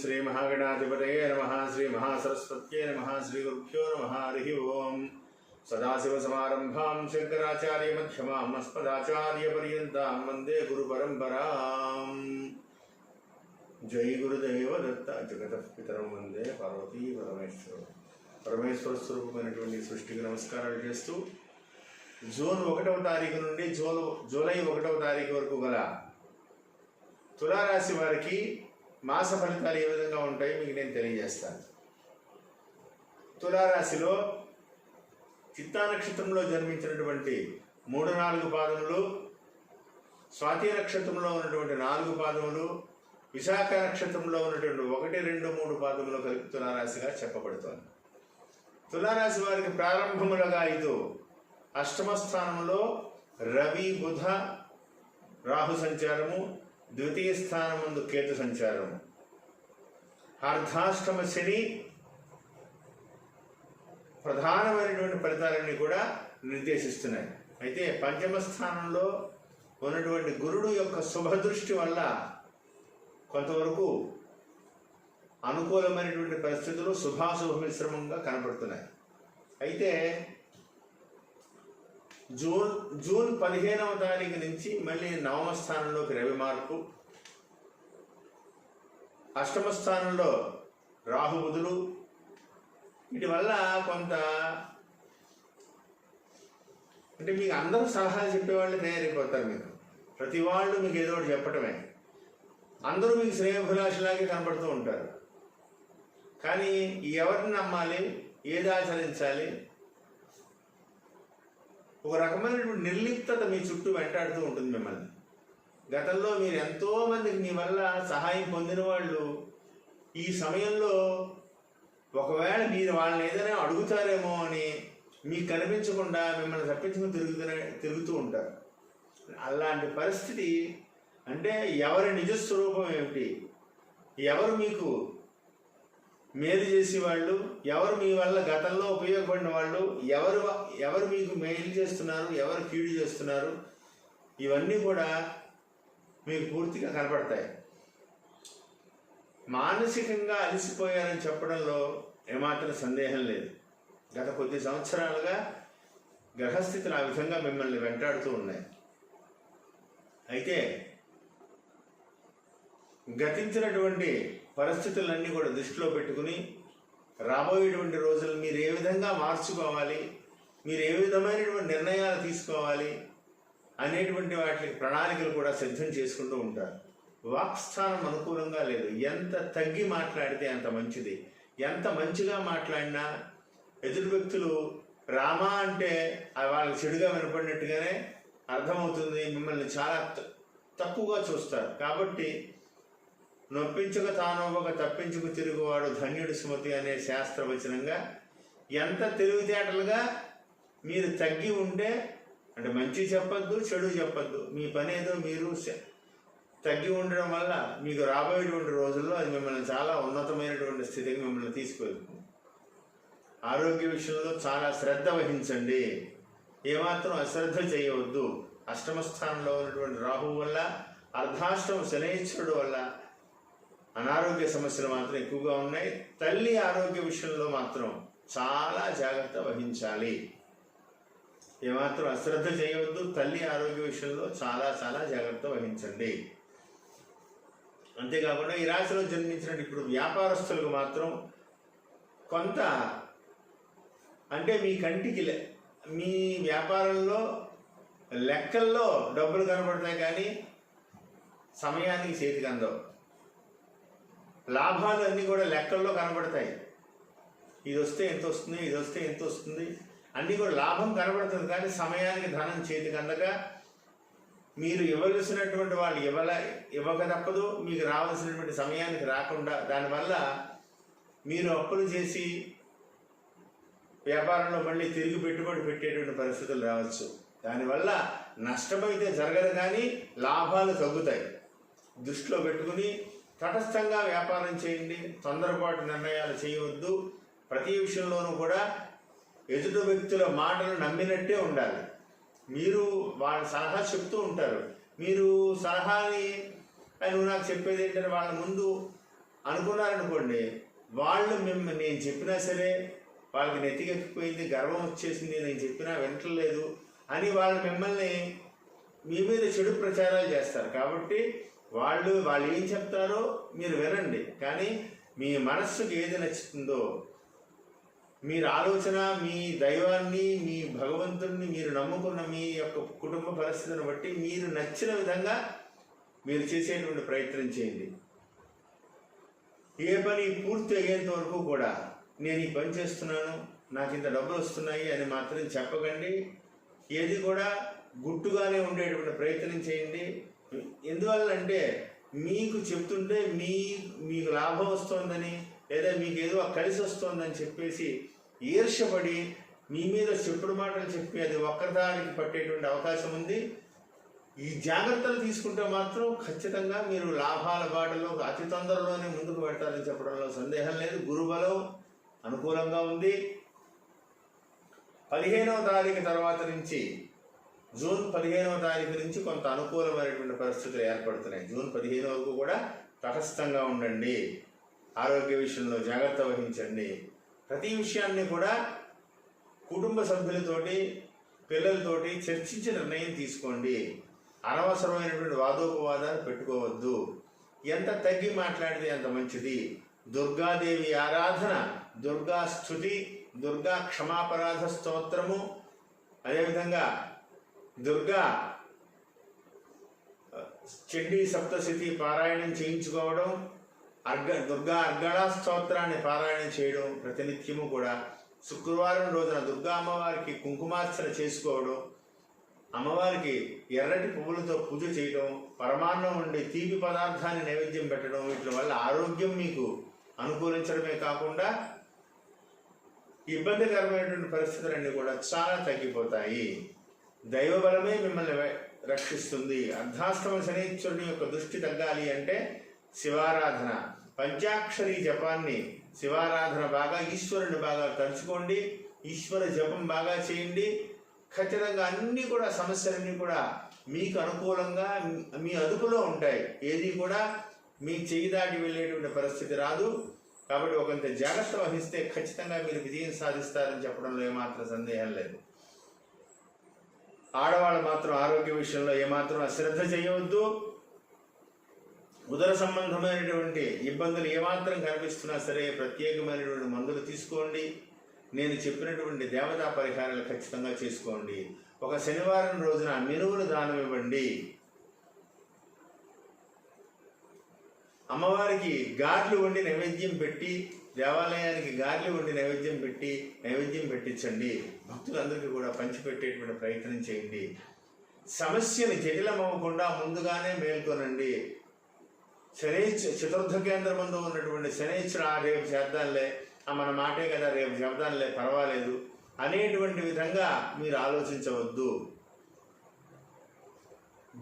శ్రీ మహాగణాధిపతయే నమ. శ్రీ మహాసరస్వత్యే నమ. శ్రీ గురుభ్యో నమ. హరి ఓం. సదాశివసమారంభాం శంకరాచార్యమధ్యమాం అస్మదాచార్యపర్యంతాం వందే గురుపరంపరాం. జై గురుదేవ దత్త జగత పితరం వందే పార్వతీ పరమేశ్వరం. పరమేశ్వర స్వరూపమైనటువంటి సృష్టికి నమస్కారాలు చేస్తూ జూన్ ఒకటవ తారీఖు నుండి జూల జూలై ఒకటవ తారీఖు వరకు గల తులారాశి వారికి మాస ఫలితాలు ఏ విధంగా ఉంటాయి మీకు నేను తెలియజేస్తాను. తులారాశిలో చిత్తా నక్షత్రంలో జన్మించినటువంటి మూడు నాలుగు పాదములు స్వాతి నక్షత్రంలో ఉన్నటువంటి నాలుగు పాదములు విశాఖ నక్షత్రంలో ఉన్నటువంటి ఒకటి రెండు మూడు పాదములు కలిపి తులారాశిగా చెప్పబడుతోంది. తులారాశి వారికి ప్రారంభములుగా ఇది అష్టమ స్థానంలో రవి బుధ రాహు సంచారము ద్వితీయ స్థానముందు కేతు సంచారము అర్ధాష్టమ శని ప్రధానమైనటువంటి ఫలితాలన్నీ కూడా నిర్దేశిస్తున్నాయి అయితే పంచమ స్థానంలో ఉన్నటువంటి గురుడు యొక్క శుభదృష్టి వల్ల కొంతవరకు అనుకూలమైనటువంటి పరిస్థితులు శుభాశుభ మిశ్రమంగా కనపడుతున్నాయి. అయితే జూన్ జూన్ పదిహేనవ తారీఖు నుంచి మళ్ళీ నవమ స్థానంలోకి రవి మార్పు. అష్టమ స్థానంలో రాహుబుధులు వీటి వల్ల కొంత అంటే మీకు అందరూ సలహాలు చెప్పేవాళ్ళు తయారైపోతారు మీరు. ప్రతి వాళ్ళు మీకు ఏదో ఒకటి చెప్పటమే. అందరూ మీకు శ్రేయభిలాషలాగే కనపడుతూ ఉంటారు. కానీ ఎవరిని నమ్మాలి? ఏది ఆచరించాలి? ఒక రకమైనటువంటి నిర్లిప్తత మీ చుట్టూ వెంటాడుతూ ఉంటుంది మిమ్మల్ని. గతంలో మీరు ఎంతో మందికి మీ వల్ల సహాయం పొందిన వాళ్ళు ఈ సమయంలో ఒకవేళ మీరు వాళ్ళని ఏదైనా అడుగుతారేమో అని మీకు కనిపించకుండా మిమ్మల్ని తప్పించుకుని తిరుగుతూనే తిరుగుతూ ఉంటారు. అలాంటి పరిస్థితి అంటే ఎవరి నిజస్వరూపం ఏమిటి? ఎవరు మీకు మేలు చేసే వాళ్ళు ఎవరు మీ వల్ల గతంలో ఉపయోగపడిన వాళ్ళు ఎవరు ఎవరు మీకు మేలు చేస్తున్నారు ఎవరు కీడు చేస్తున్నారు ఇవన్నీ కూడా మీకు పూర్తిగా కనపడతాయి. మానసికంగా అలసిపోయారని చెప్పడంలో ఏమాత్రం సందేహం లేదు. గత కొద్ది సంవత్సరాలుగా గ్రహస్థితులు ఆ విధంగా మిమ్మల్ని వెంటాడుతూ ఉన్నాయి. అయితే గతించినటువంటి పరిస్థితులన్నీ కూడా దృష్టిలో పెట్టుకుని రాబోయేటువంటి రోజులు మీరు ఏ విధంగా మార్చుకోవాలి మీరు ఏ విధమైనటువంటి నిర్ణయాలు తీసుకోవాలి అనేటువంటి వాటికి ప్రణాళికలు కూడా సిద్ధం చేసుకుంటూ ఉంటారు. వాక్స్థానం అనుకూలంగా లేదు. ఎంత తగ్గి మాట్లాడితే అంత మంచిది. ఎంత మంచిగా మాట్లాడినా ఎదుటి వ్యక్తులు రామా అంటే వాళ్ళకి చెడుగా వినపడినట్టుగానే అర్థమవుతుంది. మిమ్మల్ని చాలా తక్కువగా చూస్తారు. కాబట్టి నొప్పించుక తానొవ్వక తప్పించుకు తిరుగువాడు ధన్యుడు స్మృతి అనే శాస్త్రవచనంగా ఎంత తెలివితేటలుగా మీరు తగ్గి ఉంటే అంటే మంచి చెప్పొద్దు చెడు చెప్పద్దు మీ పని ఏదో మీరు తగ్గి ఉండడం వల్ల మీకు రాబోయేటువంటి రోజుల్లో అది మిమ్మల్ని చాలా ఉన్నతమైనటువంటి స్థితికి మిమ్మల్ని తీసుకువెళ్తుంది ఆరోగ్య విషయంలో చాలా శ్రద్ధ వహించండి. ఏమాత్రం అశ్రద్ధ చేయవద్దు. అష్టమ స్థానంలో ఉన్నటువంటి రాహు వల్ల అర్ధాష్టమ శనైశ్వరుడు వల్ల అనారోగ్య సమస్యలు మాత్రం ఎక్కువగా ఉన్నాయి. తల్లి ఆరోగ్య విషయంలో మాత్రం చాలా జాగ్రత్త వహించాలి. ఏమాత్రం అశ్రద్ధ చేయవద్దు. తల్లి ఆరోగ్య విషయంలో చాలా చాలా జాగ్రత్త వహించండి. అంతేకాకుండా ఈ రాశిలో జన్మించిన ఇప్పుడు వ్యాపారస్తులకు మాత్రం కొంత అంటే మీ కంటికి మీ వ్యాపారంలో లెక్కల్లో డబ్బులు కనబడతాయి కానీ సమయానికి చేతికి అందవు. లాభాలు అన్నీ కూడా లెక్కల్లో కనబడతాయి. ఇది వస్తే ఎంత వస్తుంది ఇది వస్తే ఎంత వస్తుంది అన్నీ కూడా లాభం కనబడుతుంది కానీ సమయానికి ధనం చేతికి అందక మీరు ఇవ్వవలసినటువంటి వాళ్ళు ఇవ్వల ఇవ్వక తప్పదు మీకు రావాల్సినటువంటి సమయానికి రాకుండా దానివల్ల మీరు అప్పులు చేసి వ్యాపారంలో మళ్ళీ తిరిగి పెట్టుబడి పెట్టేటువంటి పరిస్థితులు రావచ్చు. దానివల్ల నష్టమైతే జరగదు కానీ లాభాలు తగ్గుతాయి. దృష్టిలో పెట్టుకుని తటస్థంగా వ్యాపారం చేయండి తొందరపాటు నిర్ణయాలు చేయవద్దు. ప్రతి విషయంలోనూ కూడా ఎదుటి వ్యక్తుల మాటలు నమ్మినట్టే ఉండాలి. మీరు వాళ్ళ సలహా చెప్తూ ఉంటారు. మీరు సలహాని నువ్వు నాకు చెప్పేది ఏంటంటే వాళ్ళ ముందు అనుకున్నారనుకోండి వాళ్ళు మిమ్మల్ని నేను చెప్పినా సరే వాళ్ళకి నెత్తికెక్కిపోయింది గర్వం వచ్చేసింది నేను చెప్పినా వింటలేదు అని వాళ్ళు మిమ్మల్ని మీ మీద చెడు ప్రచారాలు చేస్తారు. కాబట్టి వాళ్ళు వాళ్ళు ఏం చెప్తారో మీరు వినండి. కానీ మీ మనస్సుకి ఏది నచ్చుతుందో మీరు ఆలోచన మీ దైవాన్ని మీ భగవంతుడిని మీరు నమ్ముకున్న మీ యొక్క కుటుంబ పరిస్థితిని బట్టి మీరు నచ్చిన విధంగా మీరు చేసేటువంటి ప్రయత్నం చేయండి. ఏ పని పూర్తి అయ్యేంత వరకు కూడా నేను ఈ పని చేస్తున్నాను నాకు ఇంత డబ్బులు వస్తున్నాయి అని మాత్రం చెప్పకండి. ఏది కూడా గుట్టుగానే ఉండేటువంటి ప్రయత్నం చేయండి. ఎందువల్ల అంటే మీకు చెప్తుంటే మీ మీకు లాభం వస్తోందని లేదా మీకు ఏదో కలిసి వస్తోందని చెప్పేసి ఈర్ష్యపడి మీ మీద చెప్పుడు మాటలు చెప్పి అది ఒక్కదానికి పట్టేటువంటి అవకాశం ఉంది. ఈ జాగ్రత్తలు తీసుకుంటే మాత్రం ఖచ్చితంగా మీరు లాభాల బాటలో అతి తొందరలోనే ముందుకు పెడతారని చెప్పడంలో సందేహం లేదు. గురుబలం అనుకూలంగా ఉంది. పదిహేనవ తారీఖు తర్వాత నుంచి జూన్ పదిహేనవ తారీఖు నుంచి కొంత అనుకూలమైనటువంటి పరిస్థితులు ఏర్పడుతున్నాయి. జూన్ పదిహేను వరకు కూడా తటస్థంగా ఉండండి. ఆరోగ్య విషయంలో జాగ్రత్త వహించండి. ప్రతి విషయాన్ని కూడా కుటుంబ సభ్యులతోటి పిల్లలతోటి చర్చించి నిర్ణయం తీసుకోండి. అనవసరమైనటువంటి వాదోపవాదాలు పెట్టుకోవద్దు. ఎంత తగ్గి మాట్లాడితే అంత మంచిది. దుర్గాదేవి ఆరాధన దుర్గా స్థుతి దుర్గా క్షమాపరాధ స్తోత్రము అదేవిధంగా దుర్గా చండీ సప్తశతి పారాయణం చేయించుకోవడం అర్గ దుర్గా అర్గళా స్తోత్రాన్ని పారాయణం చేయడం ప్రతినిత్యము కూడా. శుక్రవారం రోజున దుర్గా అమ్మవారికి కుంకుమార్చన చేసుకోవడం అమ్మవారికి ఎర్రటి పువ్వులతో పూజ చేయడం పరమాన్నం ఉండి తీపి పదార్థాన్ని నైవేద్యం పెట్టడం వీటి వల్ల ఆరోగ్యం మీకు అనుకూలించడమే కాకుండా ఇబ్బందికరమైనటువంటి పరిస్థితులన్నీ కూడా చాలా తగ్గిపోతాయి. దైవబలమే మిమ్మల్ని రక్షిస్తుంది. అర్ధాష్టమ శనీశ్వరుని యొక్క దృష్టి తగ్గాలి అంటే శివారాధన. పంచాక్షరి జపాన్ని శివారాధన బాగా ఈశ్వరుని బాగా తలుచుకోండి. ఈశ్వర జపం బాగా చేయండి. ఖచ్చితంగా అన్ని కూడా సమస్యలన్నీ కూడా మీకు అనుకూలంగా మీ- మీ అదుపులో ఉంటాయి. ఏది కూడా మీ చేయి దాటి వెళ్ళేటువంటి పరిస్థితి రాదు. కాబట్టి ఒకంత జాగ్రత్త వహిస్తే ఖచ్చితంగా మీరు విజయం సాధిస్తారని చెప్పడంలో ఏమాత్రం సందేహం లేదు. ఆడవాళ్ళు మాత్రం ఆరోగ్య విషయంలో ఏమాత్రం అశ్రద్ధ చేయవద్దు. ఉదర సంబంధమైనటువంటి ఇబ్బందులు ఏమాత్రం కనిపిస్తున్నా సరే ప్రత్యేకమైనటువంటి మందులు తీసుకోండి. నేను చెప్పినటువంటి దేవతా పరిహారాలు ఖచ్చితంగా చేసుకోండి. ఒక శనివారం రోజున మినువులు దానం ఇవ్వండి. అమ్మవారికి గార్లు వండి నైవేద్యం పెట్టి దేవాలయానికి గార్లు వండి నైవేద్యం పెట్టి నైవేద్యం పెట్టించండి. భక్తులందరికీ కూడా పంచిపెట్టేటువంటి ప్రయత్నం చేయండి. సమస్యను జటిలమవ్వకుండా ముందుగానే మేల్కొనండి. శనేశ్వ చతుర్థ కేంద్రం ముందు ఉన్నటువంటి శనేశ్వర "ఆ, రేపు చేద్దాంలే. ఆ, మన మాటే కదా రేపు చెప్దాంలే పర్వాలేదు. అనేటువంటి విధంగా మీరు ఆలోచించవద్దు.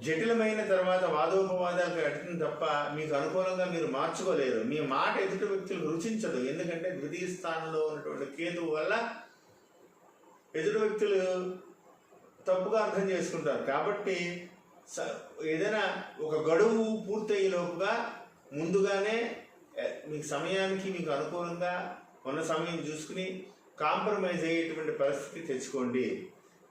జటిలమైన తర్వాత వాదోపవాదాలకు అడిగిన తప్ప మీకు అనుకూలంగా మీరు మార్చుకోలేరు. మీ మాట ఎదుటి వ్యక్తులకు రుచించదు. ఎందుకంటే ద్వితీయ స్థానంలో ఉన్నటువంటి కేతువు వల్ల ఎదుటి వ్యక్తులు తప్పుగా అర్థం చేసుకుంటారు. కాబట్టి స- ఏదైనా ఒక గడువు పూర్తయ్యే లోపుగా ముందుగానే మీకు సమయానికి మీకు అనుకూలంగా ఉన్న సమయం చూసుకుని కాంప్రమైజ్ అయ్యేటువంటి పరిస్థితి తెచ్చుకోండి.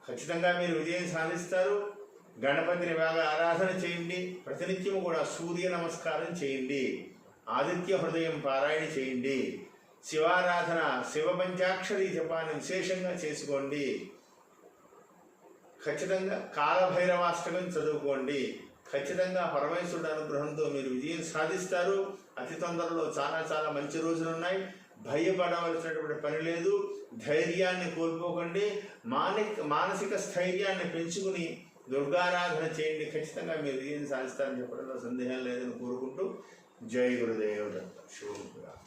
ఖచ్చితంగా మీరు విజయం సాధిస్తారు. గణపతిని బాగా ఆరాధన చేయండి ప్రతినిత్యం కూడా సూర్య నమస్కారం చేయండి ఆదిత్య హృదయం పారాయణ చేయండి శివారాధన శివ పంచాక్షరి జపాన్ని విశేషంగా చేసుకోండి ఖచ్చితంగా కాలభైరవాష్టకం చదువుకోండి ఖచ్చితంగా పరమేశ్వరుడు అనుగ్రహంతో మీరు విజయం సాధిస్తారు. అతి తొందరలో చాలా చాలా మంచి రోజులు ఉన్నాయి. భయపడవలసినటువంటి పని లేదు. ధైర్యాన్ని కోల్పోకండి. మానిక మానసిక స్థైర్యాన్ని పెంచుకుని దుర్గారాధన చేయండి. ఖచ్చితంగా మీరు విజయం సాధిస్తారని చెప్పడంలో సందేహం లేదని కోరుకుంటూ జై గురుదేవ్ దత్త.